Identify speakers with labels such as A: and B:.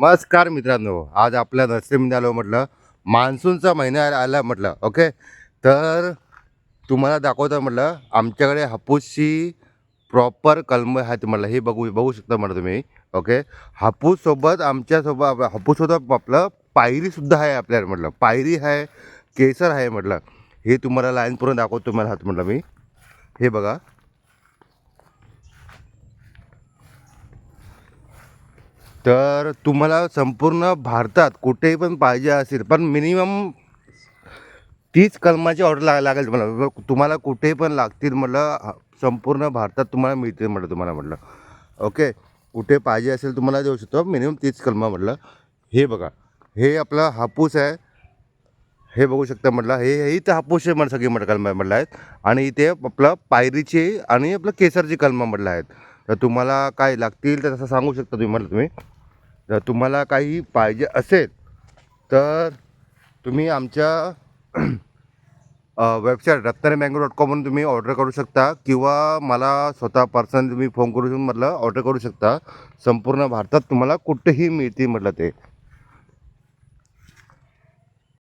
A: नमस्कार मित्रांनो आज आपल्या नर्सरीमध्ये आलो म्हटलं मान्सूनचा महिना आला म्हटलं ओके? तर तुम्हाला दाखवतं म्हटलं आमच्याकडे हापूसची प्रॉपर कलम आहेत म्हटलं हे बघू बघू शकता म्हटलं तुम्ही ओके? हापूससोबत आमच्यासोबत हापूससोबत आपलं पायरीसुद्धा आहे आपल्याला म्हटलं पायरी आहे केसर आहे म्हटलं हे तुम्हाला लाईन दाखवतो तुम्हाला हात म्हटलं मी. हे बघा. तर तुम्हाला संपूर्ण भारतात कुठेही पण पाहिजे असेल पण मिनिमम तीच कलमाची ऑर्डर लाग लागेल तुम्हाला. तुम्हाला कुठेही पण लागतील म्हटलं संपूर्ण भारतात तुम्हाला मिळतील म्हटलं तुम्हाला म्हटलं. ओके? कुठे पाहिजे असेल तुम्हाला देऊ शकतो. मिनिमम तीच कलमा म्हटलं. हे बघा. हे आपला हापूस आहे. हे बघू शकता म्हटलं. हे हे तर हापूस म्हटलं सगळी म्हटलं कलमा म्हटलं आहेत. आणि इथे आपलं पायरीची आणि आपलं केसरची कलमा म्हटलं आहेत. तर तुम्हाला काय लागतील तर तसं सांगू शकता तुम्ही म्हटलं तुम्ही. जर तुम्हाला काही पाहिजे असेल तर तुम्ही आमच्या वेबसाईट रत्नारी मँगो डॉट कॉमवरून तुम्ही ऑर्डर करू शकता किंवा मला स्वतः पर्सनली तुम्ही फोन करून म्हटलं ऑर्डर करू शकता. संपूर्ण भारतात तुम्हाला कुठेही मिळतील म्हटलं ते.